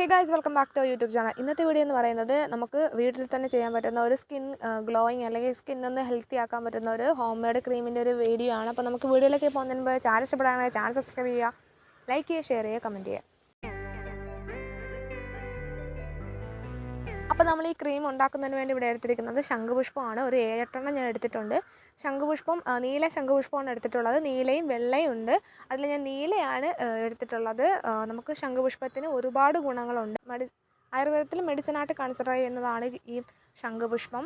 Hey guys welcome back to YouTube channel ഇന്നത്തെ video എന്ന് പറയുന്നത് നമുക്ക് വീട്ടിൽ തന്നെ ചെയ്യാൻ പറ്റുന്ന ഒരു സ്കിൻ ഗ്ലോയിങ് അല്ലെങ്കിൽ സ്കിൻ ഒന്ന് ഹെൽത്തി ആക്കാൻ പറ്റുന്ന ഒരു ഹോം മെയ്ഡ് ക്രീമിന്റെ ഒരു വീഡിയോ ആണ്. അപ്പോൾ നമുക്ക് വീഡിയോയിലേക്ക് പോകുന്നതിന് മുമ്പ് ചാനൽ ഇഷ്ടപ്പെടാനായി ചാനൽ സബ്സ്ക്രൈബ് ചെയ്യുക ലൈക്ക് ചെയ്യുക ഷെയർ ചെയ്യുക കമന്റ് ചെയ്യുക. അപ്പോൾ നമ്മൾ ഈ ക്രീം ഉണ്ടാക്കുന്നതിന് വേണ്ടി ഇവിടെ എടുത്തിരിക്കുന്നത് ശംഖുപുഷ്പമാണ്. ഒരു ഏഴെട്ടെണ്ണം ഞാൻ എടുത്തിട്ടുണ്ട്. ശംഖുപുഷ്പം നീല ശംഖുപുഷ്പമാണ് എടുത്തിട്ടുള്ളത്. നീലയും വെള്ളയും ഉണ്ട്. അതിൽ ഞാൻ നീലയാണ് എടുത്തിട്ടുള്ളത്. നമുക്ക് ശംഖുപുഷ്പത്തിന് ഒരുപാട് ഗുണങ്ങളുണ്ട്. മെഡി ആയുർവേദത്തിൽ മെഡിസിനായിട്ട് കൺസിഡർ ചെയ്യുന്നതാണ് ഈ ശംഖുപുഷ്പം.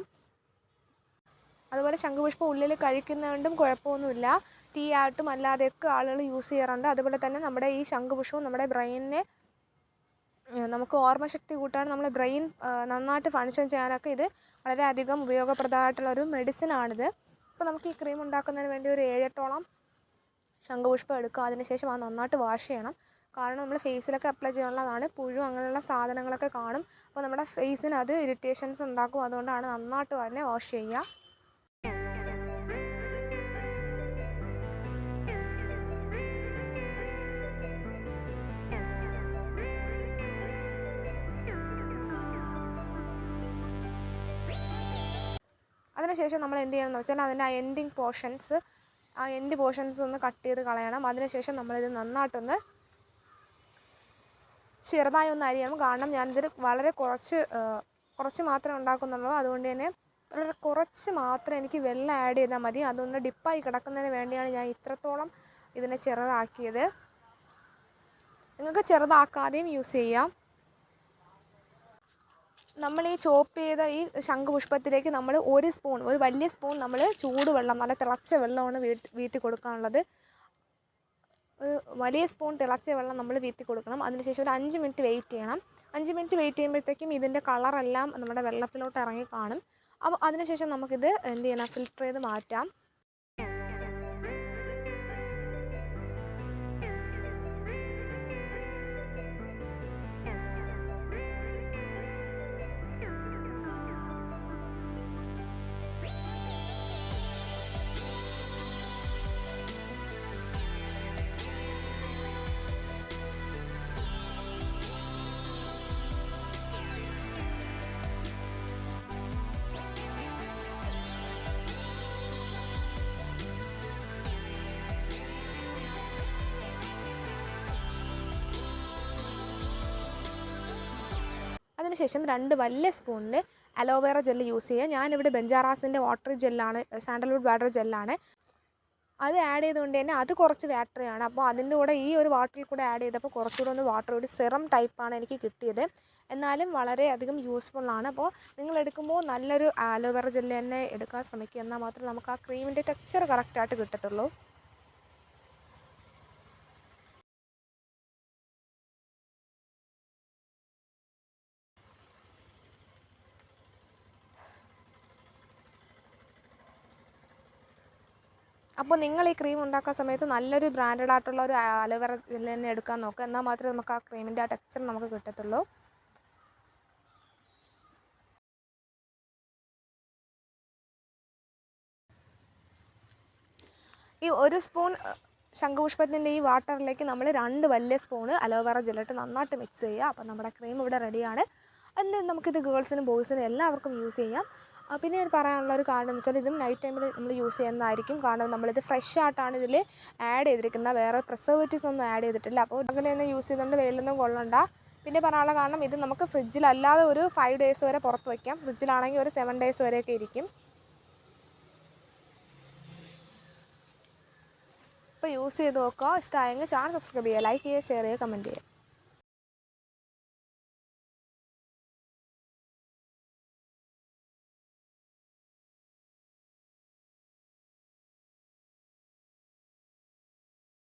അതുപോലെ ശംഖുപുഷ്പം ഉള്ളിൽ കഴിക്കുന്നതുകൊണ്ടും കുഴപ്പമൊന്നുമില്ല. ടീ ആയിട്ടും അല്ലാതെയൊക്കെ ആളുകൾ യൂസ് ചെയ്യാറുണ്ട്. അതുപോലെ തന്നെ നമ്മുടെ ഈ ശംഖുപുഷ്പം നമ്മുടെ ബ്രെയിനിനെ നമുക്ക് ഓർമ്മശക്തി കൂട്ടാൻ നമ്മുടെ ബ്രെയിൻ നന്നായിട്ട് ഫങ്ഷൻ ചെയ്യാനൊക്കെ ഇത് വളരെയധികം ഉപയോഗപ്രദമായിട്ടുള്ള ഒരു മെഡിസിനാണിത് അപ്പോൾ നമുക്ക് ഈ ക്രീം ഉണ്ടാക്കുന്നതിന് വേണ്ടി ഒരു ഏഴെട്ടോളം ശംഖുപുഷ്പം എടുക്കുക. അതിനുശേഷം അത് നന്നായിട്ട് വാഷ് ചെയ്യണം. കാരണം നമ്മൾ ഫേസിലൊക്കെ അപ്ലൈ ചെയ്യാനുള്ളതാണ്. പുഴു അങ്ങനെയുള്ള സാധനങ്ങളൊക്കെ കാണും. അപ്പോൾ നമ്മുടെ ഫേസിന് അത് ഇറിറ്റേഷൻസ് ഉണ്ടാക്കും. അതുകൊണ്ടാണ് നന്നായിട്ട് തന്നെ വാഷ് ചെയ്യുക. അതിനുശേഷം നമ്മൾ എന്ത് ചെയ്യണമെന്ന് വെച്ചാൽ അതിന്റെ ആ എൻഡിങ് പോർഷൻസ് ആ എൻഡ് പോർഷൻസ് ഒന്ന് കട്ട് ചെയ്ത് കളയണം. അതിനുശേഷം നമ്മളിത് നന്നായിട്ടൊന്ന് ചെറുതായി ഒന്ന് അരിയണം. കാരണം ഞാനിതിൽ വളരെ കുറച്ച് കുറച്ച് മാത്രമേ ഉണ്ടാക്കുന്നുള്ളൂ. അതുകൊണ്ട് തന്നെ വളരെ കുറച്ച് മാത്രം എനിക്ക് വെള്ളം ആഡ് ചെയ്താൽ മതി. അതൊന്ന് ഡിപ്പായി കിടക്കുന്നതിന് വേണ്ടിയാണ് ഞാൻ ഇത്രത്തോളം ഇതിനെ ചെറുതാക്കിയത്. നിങ്ങൾക്ക് ചെറുതാക്കാതെയും യൂസ് ചെയ്യാം. നമ്മൾ ഈ ചോപ്പ് ചെയ്ത ഈ ശംഖുപുഷ്പത്തിലേക്ക് നമ്മൾ ഒരു സ്പൂൺ ഒരു വലിയ സ്പൂൺ നമ്മൾ ചൂടുവെള്ളം നല്ല തിളച്ച വെള്ളമാണ് വീട്ടി വീട്ടിൽ കൊടുക്കാനുള്ളത്. ഒരു വലിയ സ്പൂൺ തിളച്ച വെള്ളം നമ്മൾ വീത്തി കൊടുക്കണം. അതിനുശേഷം ഒരു അഞ്ച് മിനിറ്റ് വെയിറ്റ് ചെയ്യണം. അഞ്ച് മിനിറ്റ് വെയിറ്റ് ചെയ്യുമ്പോഴത്തേക്കും ഇതിന്റെ കളറെല്ലാം നമ്മുടെ വെള്ളത്തിലോട്ട് ഇറങ്ങി കാണും. അപ്പോൾ അതിനുശേഷം നമുക്കിത് എന്ത് ചെയ്യണം? ഫിൽറ്റർ ചെയ്ത് മാറ്റാം. അതിനുശേഷം രണ്ട് വലിയ സ്പൂണിൽ അലോവേറ ജെല്ല് യൂസ് ചെയ്യുക. ഞാനിവിടെ ബെഞ്ചാറാസിന്റെ വാട്ടർ ജെല്ലാണ് സാൻഡൽവുഡ് വാട്ടർ ജെല്ലാണ്. അത് ആഡ് ചെയ്തുകൊണ്ട് തന്നെ അത് കുറച്ച് വാട്ടറിയാണ് അപ്പോൾ അതിന്റെ കൂടെ ഈ ഒരു വാട്ടറിൽ കൂടെ ആഡ് ചെയ്തപ്പോൾ കുറച്ചുകൂടെ ഒന്ന് വാട്ടർ ഒരു സെറം ടൈപ്പാണ് എനിക്ക് കിട്ടിയത്. എന്നാലും വളരെയധികം യൂസ്ഫുള്ളാണ് അപ്പോൾ നിങ്ങൾ എടുക്കുമ്പോൾ നല്ലൊരു ആലോവേറ ജെല്ല് തന്നെ എടുക്കാൻ ശ്രമിക്കുക. എന്നാൽ മാത്രമേ നമുക്ക് ആ ക്രീമിന്റെ ടെക്സ്ചർ കറക്റ്റായിട്ട് കിട്ടത്തുള്ളൂ. അപ്പോൾ നിങ്ങൾ ഈ ക്രീം ഉണ്ടാക്കുന്ന സമയത്ത് നല്ലൊരു ബ്രാൻഡഡ് ആയിട്ടുള്ള ഒരു അലോവേറ ജെല്ല് തന്നെ എടുക്കാൻ നോക്കുക എന്നാൽ മാത്രമേ നമുക്ക് ആ ക്രീമിന്റെ ആ ടെക്സ്ചർ നമുക്ക് കിട്ടത്തുള്ളൂ. ഈ ഒരു സ്പൂൺ ശംഖുപുഷ്പത്തിന്റെ ഈ വാട്ടറിലേക്ക് നമ്മൾ രണ്ട് വലിയ സ്പൂണ് അലോവേറ ജെല്ലിട്ട് നന്നായിട്ട് മിക്സ് ചെയ്യുക. അപ്പോൾ നമ്മുടെ ക്രീം ഇവിടെ റെഡിയാണ് അതിന് നമുക്കിത് ഗേൾസിനും ബോയ്സിനും എല്ലാവർക്കും യൂസ് ചെയ്യാം. പിന്നെ ഞാൻ പറയാനുള്ള ഒരു കാരണം എന്ന് വെച്ചാൽ ഇതും നൈറ്റ് ടൈമിൽ നമ്മൾ യൂസ് ചെയ്യുന്നതായിരിക്കും. കാരണം നമ്മളിത് ഫ്രഷ് ആയിട്ടാണ് ഇതിൽ ആഡ് ചെയ്തിരിക്കുന്നത്. വേറെ പ്രിസർവേറ്റീവ്സ് ഒന്നും ആഡ് ചെയ്തിട്ടില്ല. അപ്പോൾ അങ്ങനെ തന്നെ യൂസ് ചെയ്തുകൊണ്ട് വെയിലൊന്നും കൊള്ളണ്ട. പിന്നെ പറയാനുള്ള കാരണം ഇത് നമുക്ക് ഫ്രിഡ്ജിലല്ലാതെ ഒരു ഫൈവ് ഡേയ്സ് വരെ പുറത്ത് വയ്ക്കാം ഫ്രിഡ്ജിലാണെങ്കിൽ ഒരു സെവൻ ഡേയ്സ് വരെയൊക്കെ ഇരിക്കും. അപ്പോൾ യൂസ് ചെയ്ത് നോക്കുക. ഇഷ്ടമായെങ്കിൽ ചാനൽ സബ്സ്ക്രൈബ് ചെയ്യുക ലൈക്ക് ചെയ്യുക ഷെയർ ചെയ്യുക കമന്റ് ചെയ്യുക.